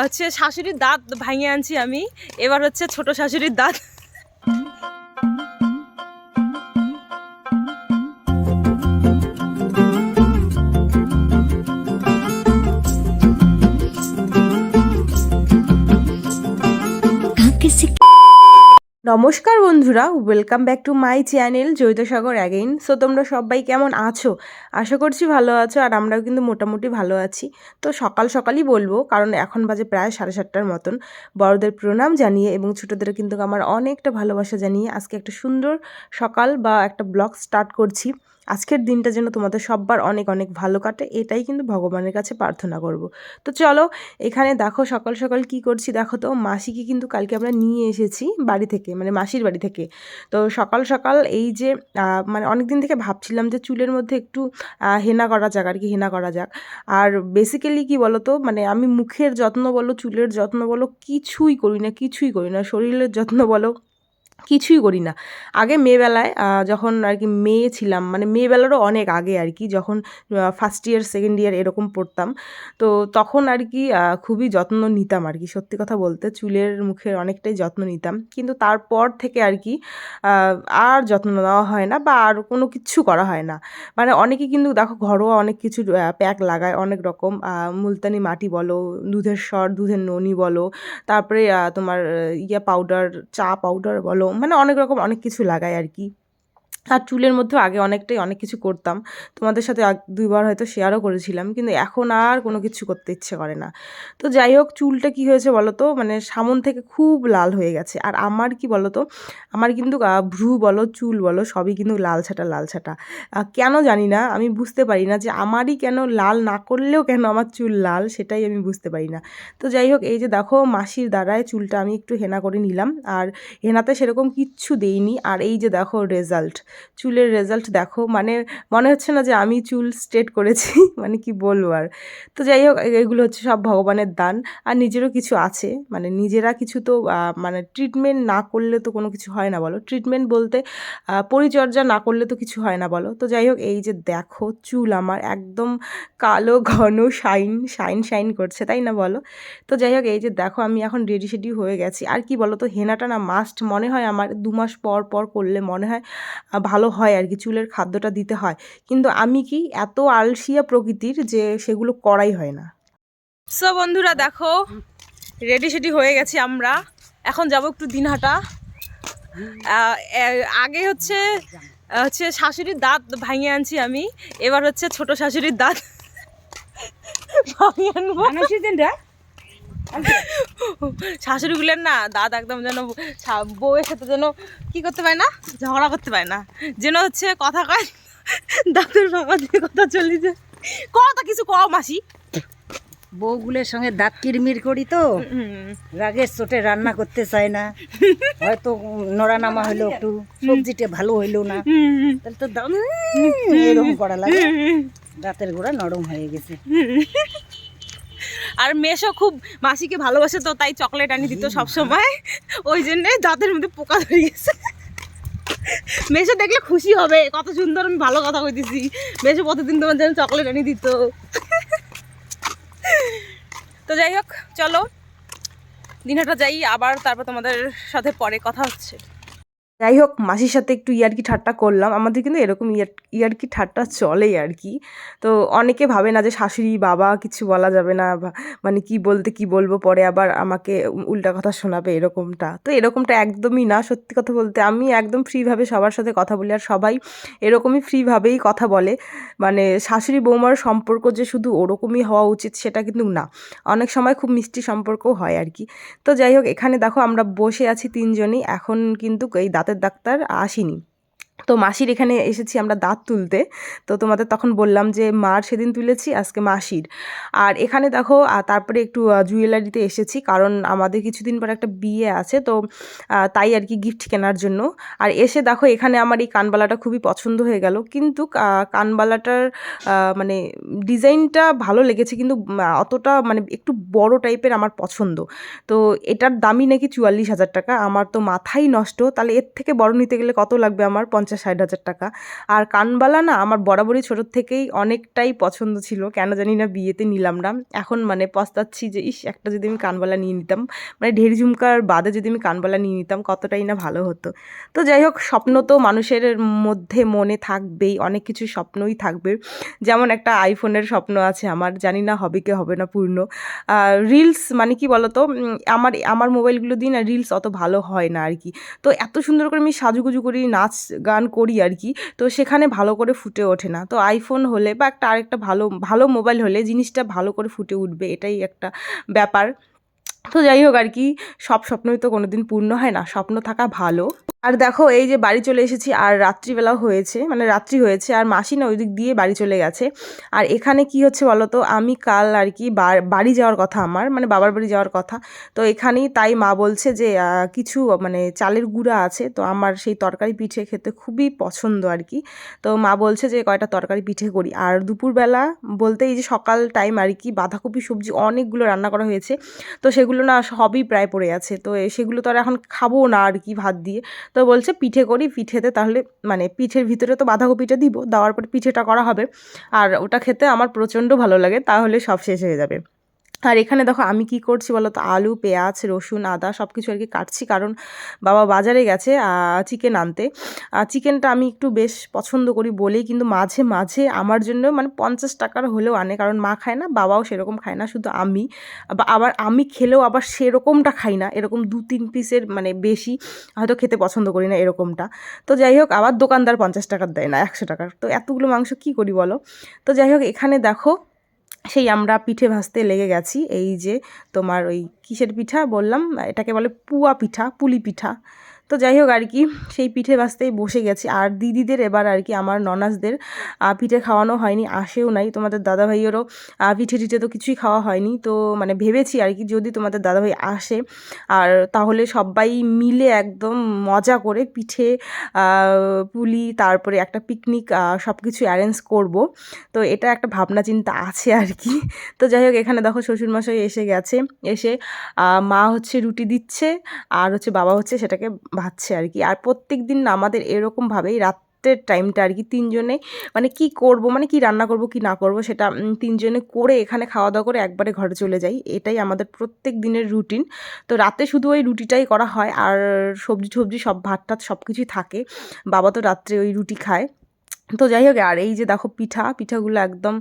হচ্ছে শাশুড়ির দাঁত ভাঙিয়ে আনছি আমি। এবার হচ্ছে ছোট শাশুড়ির দাঁত। নমস্কার বন্ধুরা welcome back to my channel Joitsagar again so তোমরা সবাই কেমন আছো? আশা করছি ভালো আছো, আর আমরাও কিন্তু মোটামুটি ভালো আছি। তো, সকাল সকালই বলব, কারণ এখন বাজে প্রায় সাড়ে সাতটার মতন। বড়দের প্রণাম জানিয়ে এবং ছোটোদের কিন্তু আমার অনেকটা ভালোবাসা জানিয়ে আজকে একটা সুন্দর সকাল বা একটা ব্লগ স্টার্ট করছি। আজকের দিনটা যেন তোমাদের সব্বার অনেক অনেক ভালো কাটে, এটাই কিন্তু ভগবানের কাছে প্রার্থনা করব। তো চলো, এখানে দেখো সকাল সকাল কি করছি দেখো তো, মাসিকে কিন্তু কালকে আমরা নিয়ে এসেছি বাড়ি থেকে মানে মাসির বাড়ি থেকে। তো সকাল সকাল এই যে মানে অনেক দিন থেকে ভাবছিলাম যে চুলের মধ্যে একটু হেনা করা যাক, আর কি হেনা করা যাক। আর বেসিক্যালি কি বলো তো মানে আমি মুখের যত্ন বলো, চুলের যত্ন বলো, কিছুই করি না, কিছুই করি না, শরীরের যত্ন বলো কিছুই করি না। আগে মেয়েবেলায় যখন আর কি মেয়ে ছিলাম মানে মেয়েবেলারও অনেক আগে আর কি, যখন ফার্স্ট ইয়ার সেকেন্ড ইয়ার এরকম পড়তাম, তো তখন আর কি খুবই যত্ন নিতাম আর কি। সত্যি কথা বলতে চুলের মুখের অনেকটাই যত্ন নিতাম। কিন্তু তারপর থেকে আর কি আর যত্ন নেওয়া হয় না বা আর কোনো কিছু করা হয় না। মানে অনেকে কিন্তু দেখো ঘরোয়া অনেক কিছু প্যাক লাগায় অনেক রকম মুলতানি মাটি বলো, দুধের সর, দুধের ননি বলো, তারপরে তোমার ইয়া পাউডার চা পাউডার বলো মানে অনেক রকম অনেক কিছু লাগায় আর কি। আর চুলের মধ্যেও আগে অনেকটাই অনেক কিছু করতাম। তোমাদের সাথে দুইবার হয়তো শেয়ারও করেছিলাম, কিন্তু এখন আর কোনো কিছু করতে ইচ্ছে করে না। তো যাই হোক, চুলটা কি হয়েছে বলো তো মানে সামন থেকে খুব লাল হয়ে গেছে। আর আমার কি বলো তো আমার কিন্তু ভ্রু বলো, চুল বলো, সবই কিন্তু লাল ছাটা লাল ছাটা। কেন জানি না, আমি বুঝতে পারি না যে আমারই কেন লাল না করলেও কেন আমার চুল লাল, সেটাই আমি বুঝতে পারি না। তো যাই হোক, এই যে দেখো, মাসির দ্বারায় চুলটা আমি একটু হেনা করে নিলাম। আর হেনাতে সেরকম কিচ্ছু দেইনি। আর এই যে দেখো রেজাল্ট চুলের রেজাল্ট দেখো। মানে মনে হচ্ছে না যে আমি চুল স্ট্রেট করেছি মানে কি বলব আর। তো যাই হোক এগুলো হচ্ছে সব ভগবানের দান। আর নিজেরও কিছু আছে মানে নিজেরা কিছু তো মানে ট্রিটমেন্ট না করলে তো কোনো কিছু হয় না বলো। ট্রিটমেন্ট বলতে পরিচর্যা না করলে তো কিছু হয় না বলো। তো যাই হোক, এই যে দেখো চুল আমার একদম কালো, ঘন শাইন শাইন শাইন করছে, তাই না বলো? তো যাই হোক, এই যে দেখো আমি এখন রেডি সেডি হয়ে গেছি। আর কি বলো তো, হেনাটা না মাস্ট মনে হয় আমার, দু মাস পর পর করলে মনে হয় ভালো হয় আর কি চুলের খাদ্যটা দিতে হয়। কিন্তু আমি কি এত আলসিয়া প্রকৃতির যে সেগুলো করাই হয় না। সো বন্ধুরা দেখো রেডি সেডি হয়ে গেছি আমরা। এখন যাব একটু দিনহাটা। আহ, এ- আগে হচ্ছে হচ্ছে শাশুড়ির দাঁত ভাঙিয়ে আনছি আমি। এবার হচ্ছে ছোট শাশুড়ির দাঁত ভাঙিয়ে আনব। শাশুড়িগুলোর না দাঁত একদম যেন বউয়ের সাথে যেন কি করতে পারে না? ঝগড়া করতে পারে না। যেন হচ্ছে কথা কয় দাঁতের বাবা দিয়ে কথা চলি যে কথা কিছু কম মাসি। বউগুলোর সঙ্গে দাঁত কিরমির করি তো। রাগের চোটে রান্না করতে চায় না। হয়তো নড়া নামা হলো একটু সবজিটা ভালো হইল না। তাহলে তো এরকম করা লাগে। দাঁতের গোড়া নরম হয়ে গেছে। আর মেশো খুব মাসিকে ভালোবাসে তো তাই চকলেট আনি দিত সব সময় ওই জন্যে দাঁতের মধ্যে পোকা ধরে গেছে মেশো দেখলে খুশি হবে কত সুন্দর আমি ভালো কথা কইতেছি। মেশো প্রতিদিন তোমার জন্য চকলেট আনি দিত। তো যাই হোক চলো। দিনহাটা যাই আবার তারপর তোমাদের সাথে পরে কথা হচ্ছে। যাই হোক মাসির সাথে একটু ইয়ার্কি ঠাট্টা করলাম। আমাদের কিন্তু এরকম ইয়ার, ইয়ার্কি ঠাট্টা চলে আর কি তো অনেকে ভাবে না যে শাশুড়ি, বাবা কিছু বলা যাবে না মানে কি বলতে কি বলব, পরে আবার আমাকে উল্টা কথা শোনাবে এরকমটা। তো এরকমটা একদমই না, সত্যি কথা বলতে আমি একদম ফ্রিভাবে সবার সাথে কথা বলি আর সবাই এরকমই ফ্রিভাবেই কথা বলে। মানে শাশুড়ি, বৌমার সম্পর্ক যে শুধু ওরকমই হওয়া উচিত সেটা কিন্তু না। অনেক সময় খুব মিষ্টি সম্পর্কও হয় আর কি তো যাই হোক এখানে দেখো আমরা বসে আছি তিনজনই। এখন কিন্তু এই দাঁতের ডাক্তার আসেনি। তো মাসির এখানে এসেছি আমরা দাঁত তুলতে। তো তোমাদের তখন বললাম যে, মার সেদিন তুলেছি, আজকে মাসির। আর এখানে দেখো তারপরে একটু জুয়েলারিতে এসেছি, কারণ আমাদের কিছুদিন পর একটা বিয়ে আছে, তো তাই আর কি গিফট কেনার জন্য। আর এসে দেখো, এখানে আমার এই কানবালাটা খুবই পছন্দ হয়ে গেল। কিন্তু কানবালাটার মানে ডিজাইনটা ভালো লেগেছে, কিন্তু অতটা মানে একটু বড় টাইপের আমার পছন্দ। তো এটার দামই নাকি চুয়াল্লিশ হাজার টাকা। আমার তো মাথাই নষ্ট। তাহলে এর থেকে বড় নিতে গেলে কত লাগবে আমার? পঞ্চাশ, ষাট হাজার টাকা। আর কানবালা না আমার বরাবরই ছোটোর থেকেই অনেকটাই পছন্দ ছিল। কেন জানি না বিয়েতে নিলাম না। এখন মানে পস্তাচ্ছি যে, ইস, একটা যদি আমি কানবালা নিয়ে নিতাম মানে ঢের ঝুমকার বাদে যদি আমি কানবালা নিয়ে নিতাম, কতটাই না ভালো হতো। তো যাই হোক, স্বপ্ন তো মানুষের মধ্যে মনে থাকবেই, অনেক কিছু স্বপ্নই থাকবে। যেমন একটা আইফোনের স্বপ্ন আছে আমার, জানি না হবে কি হবে না পূর্ণ। রিলস মানে কি বলতো? আমার আমার মোবাইলগুলো দিয়ে না রিলস অত ভালো হয় না আর কি। তো এত সুন্দর করে আমি সাজুগুজু করি, নাচ গান করি আর কি। তো সেখানে ভালো করে ফুটে ওঠে না। তো আইফোন হলে বা একটা আরেকটা ভালো ভালো মোবাইল হলে জিনিসটা ভালো করে ফুটে উঠবে, এটাই একটা ব্যাপার। তো যাই হোক আর কি, সব স্বপ্নই তো কোনোদিন পূর্ণ হয় না, স্বপ্ন থাকা ভালো। আর দেখো, এই যে বাড়ি চলে এসেছি, আর রাত্রিবেলাও হয়েছে মানে রাত্রি হয়েছে, আর মাসি না ওই দিক দিয়ে বাড়ি চলে গেছে। আর এখানে কি হচ্ছে বলো তো আমি কাল আর কি বাড়ি যাওয়ার কথা আমার মানে বাবার বাড়ি যাওয়ার কথা। তো এখানেই তাই মা বলছে যে কিছু মানে চালের গুঁড়া আছে, তো আমার সেই তরকারি পিঠে খেতে খুবই পছন্দ আর কি। তো মা বলছে যে, কয়টা তরকারি পিঠে করি। আর দুপুরবেলা বলতে এই যে সকাল টাইম আর কি, বাঁধাকপি, সবজি অনেকগুলো রান্না করা হয়েছে। তো সেগুলো না সবই প্রায় পড়ে আছে। তো সেগুলো তো আর এখন খাব না আর কি ভাত দিয়ে। তো বলছে পিঠে করি, পিঠেতে তাহলে মানে পিঠের ভিতরে তো বাঁধাকপিটা দিব, দেওয়ার পর পিঠেটা করা হবে। আর ওটা খেতে আমার প্রচণ্ড ভালো লাগে, তাহলে সব শেষ হয়ে যাবে। আর এখানে দেখো আমি কি করছি বলো তো আলু, পেঁয়াজ, রসুন, আদা সব কিছু আর কি কাটছি। কারণ বাবা বাজারে গেছে চিকেন আনতে। চিকেনটা আমি একটু বেশ পছন্দ করি বলেই কিন্তু মাঝে মাঝে আমার জন্য মানে পঞ্চাশ টাকার হলেও আনে। কারণ মা খায় না, বাবাও সেরকম খায় না, শুধু আমি। বা আবার আমি খেলেও আবার সেরকমটা খাই না। এরকম দু, তিন পিসের মানে বেশি হয়তো খেতে পছন্দ করি না এরকমটা। তো যাই হোক, আবার দোকানদার পঞ্চাশ টাকার দেয় না, একশো টাকার। তো এতগুলো মাংস কি করি বলো? তো যাই হোক, এখানে দেখো সেই আমরা পিঠে ভাজতে লেগে গেছি। এই যে তোমার ওই কিসের পিঠা বললাম? এটাকে বলে পুয়া পিঠা, পুলি পিঠা। তো যাই হোক আর কি, সেই পিঠে ভাজতেই বসে গেছি। আর দিদিদের এবার আর কি, আমার ননাসদের পিঠে খাওয়ানো হয়নি, আসেও নাই। তোমাদের দাদাভাইয়েরও পিঠে টিঠে তো কিছুই খাওয়া হয়নি। তো মানে ভেবেছি আর কি, যদি তোমাদের দাদাভাই আসে, আর তাহলে সবাই মিলে একদম মজা করে পিঠে পুলি, তারপরে একটা পিকনিক সব কিছু অ্যারেঞ্জ করব। তো এটা একটা ভাবনা চিন্তা আছে আর কি। তো যাই হোক এখানে দেখো শ্বশুরমশাই এসে গেছে। এসে মা হচ্ছে রুটি দিচ্ছে, আর হচ্ছে বাবা হচ্ছে সেটাকে ভাজছে আর কি। আর প্রত্যেক দিন আমাদের এরকমভাবেই রাত্রের টাইমটা আর কি তিনজনে মানে কি করব মানে কি রান্না করব, কি না করব সেটা তিনজনে করে এখানে খাওয়া দাওয়া করে একবারে ঘরে চলে যাই। এটাই আমাদের প্রত্যেক দিনের রুটিন তো রাতে শুধু ওই রুটিটাই করা হয়। আর সবজি টবজি সব ভাত টাত সব কিছুই থাকে। বাবা তো রাত্রে ওই রুটি খায়। তো যাই হোক আর এই যে দেখো পিঠা, পিঠাগুলো একদম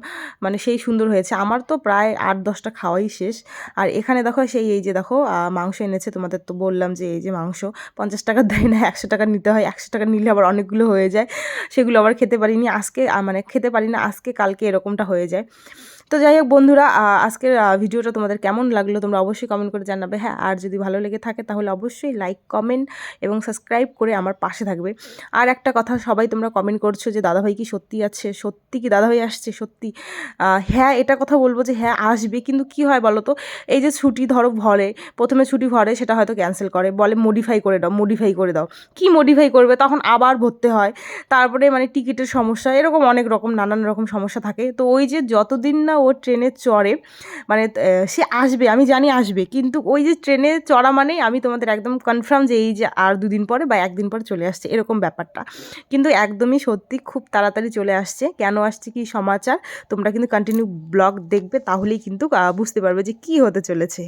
মানে সেই সুন্দর হয়েছে। আমার তো প্রায় আট, দশটা খাওয়াই শেষ। আর এখানে দেখো সেই, এই যে দেখো মাংস এনেছে। তোমাদের তো বললাম যে এই যে মাংস, পঞ্চাশ টাকার দেয় না, একশো টাকা নিতে হয়। একশো টাকা নিলে আবার অনেকগুলো হয়ে যায়। সেগুলো আবার খেতে পারিনি। আজকে মানে খেতে পারি না আজকে কালকে এরকমটা হয়ে যায়। তো যাই হোক বন্ধুরা আজকের ভিডিওটা তোমাদের কেমন লাগল তোমরা অবশ্যই কমেন্ট করে জানাবে। হ্যাঁ আর যদি ভালো লেগে থাকে তাহলে অবশ্যই লাইক কমেন্ট এবং সাবস্ক্রাইব করে আমার পাশে থাকবে। আর একটা কথা সবাই তোমরা কমেন্ট করছ যে, দাদাভাই কি সত্যি আছে? সত্যি কি দাদাভাই আসছে? সত্যি? হ্যাঁ এটা কথা বলব যে হ্যাঁ আসবে। কিন্তু কি হয় বলো তো? এই যে ছুটি ধরো ভরে, প্রথমে ছুটি ভরে সেটা হয়তো ক্যান্সেল করে। বলে মডিফাই করে দাও মডিফাই করে দাও। কি মডিফাই করবে? তখন আবার ভরতে হয়। তারপরে মানে টিকিটের সমস্যা, এরকম অনেক রকম, নানান রকম সমস্যা থাকে। তো ওই যে যতদিন না ও ট্রেনে চড়ে মানে সে আসবে, আমি জানি আসবে, কিন্তু ওই যে ট্রেনে চড়া মানেই আমি তোমাদের একদম কনফার্ম যে এই যে আর দুদিন পরে বা একদিন পরে চলে আসছে, এরকম ব্যাপারটা। কিন্তু একদমই সত্যি খুব তাড়াতাড়ি চলে আসছে, কেন আসছে কি সমাচার, তোমরা কিন্তু কন্টিনিউ ব্লগ দেখবে, তাহলেই কিন্তু বুঝতে পারবে যে কি হতে চলেছে।